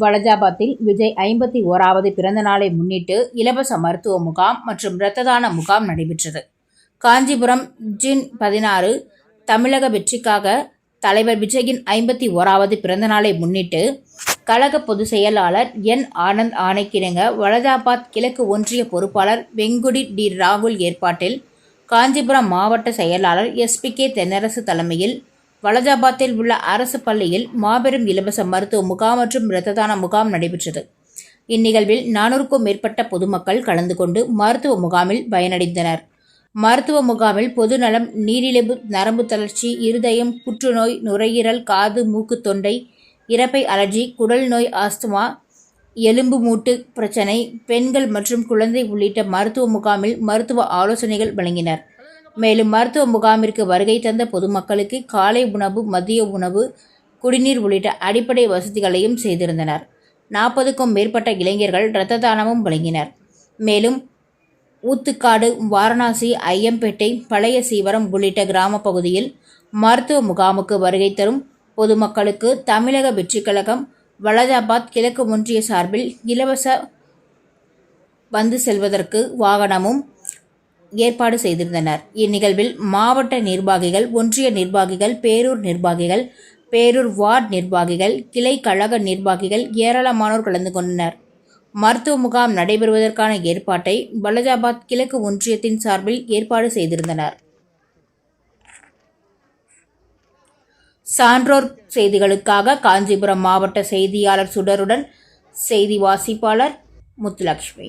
வலஜாபாத்தில் விஜய் ஐம்பத்தி ஓராவது பிறந்த நாளை முன்னிட்டு இலவச மருத்துவ முகாம் மற்றும் இரத்த தான முகாம் நடைபெற்றது. காஞ்சிபுரம் ஜின் பதினாறு தமிழக வெற்றிக்காக தலைவர் விஜயின் ஐம்பத்தி ஓராவது பிறந்த நாளை முன்னிட்டு கழக பொதுச் செயலாளர் என் ஆனந்த் ஆணைக்கிணங்க வலஜாபாத் கிழக்கு ஒன்றிய பொறுப்பாளர் வெங்குடி டி ராகுல் ஏற்பாட்டில் காஞ்சிபுரம் மாவட்ட செயலாளர் எஸ்பிகே தென்னரசு தலைமையில் வலஜாபாத்தில் உள்ள அரசு பள்ளியில் மாபெரும் இலவச மருத்துவ முகாம் மற்றும் இரத்த தான முகாம் நடைபெற்றது. இந்நிகழ்வில் நானூறுக்கும் மேற்பட்ட பொதுமக்கள் கலந்து கொண்டு மருத்துவ முகாமில் பயனடைந்தனர். மருத்துவ முகாமில் பொதுநலம் நீரிழிவு நரம்பு தளர்ச்சி இருதயம் புற்றுநோய் நுரையீரல் காது மூக்கு தொண்டை இறப்பை அலர்ஜி குடல் நோய் ஆஸ்துமா எலும்பு மூட்டு பிரச்சனை பெண்கள் மற்றும் குழந்தை உள்ளிட்ட மருத்துவ முகாமில் மருத்துவ ஆலோசனைகள் வழங்கினர். மேலும் மருத்துவ முகாமிற்கு வருகை தந்த பொதுமக்களுக்கு காலை உணவு மதிய உணவு குடிநீர் உள்ளிட்ட அடிப்படை வசதிகளையும் செய்திருந்தனர். நாற்பதுக்கும் மேற்பட்ட இளைஞர்கள் இரத்த தானமும் வழங்கினர். மேலும் ஊத்துக்காடு வாரணாசி ஐயம்பேட்டை பழைய சீவரம் உள்ளிட்ட கிராம பகுதியில் மருத்துவ முகாமுக்கு வருகை தரும் பொதுமக்களுக்கு தமிழக வெற்றிக் கழகம் வலதாபாத் கிழக்கு ஒன்றிய சார்பில் இலவச வந்து செல்வதற்கு வாகனமும் ஏற்பாடு செய்திருந்தனர். இந்நிகழ்வில் மாவட்ட நிர்வாகிகள் ஒன்றிய நிர்வாகிகள் பேரூர் நிர்வாகிகள் பேரூர் வார்டு நிர்வாகிகள் கிளை கழக நிர்வாகிகள் ஏராளமானோர் கலந்து கொண்டனர். மருத்துவ முகாம் நடைபெறுவதற்கான ஏற்பாட்டை பலஜாபாத் கிழக்கு ஒன்றியத்தின் சார்பில் ஏற்பாடு செய்திருந்தனர். சான்றோர் செய்திகளுக்காக காஞ்சிபுரம் மாவட்ட செய்தியாளர் சுடருடன் செய்தி வாசிப்பாளர் முத்துலட்சுமி.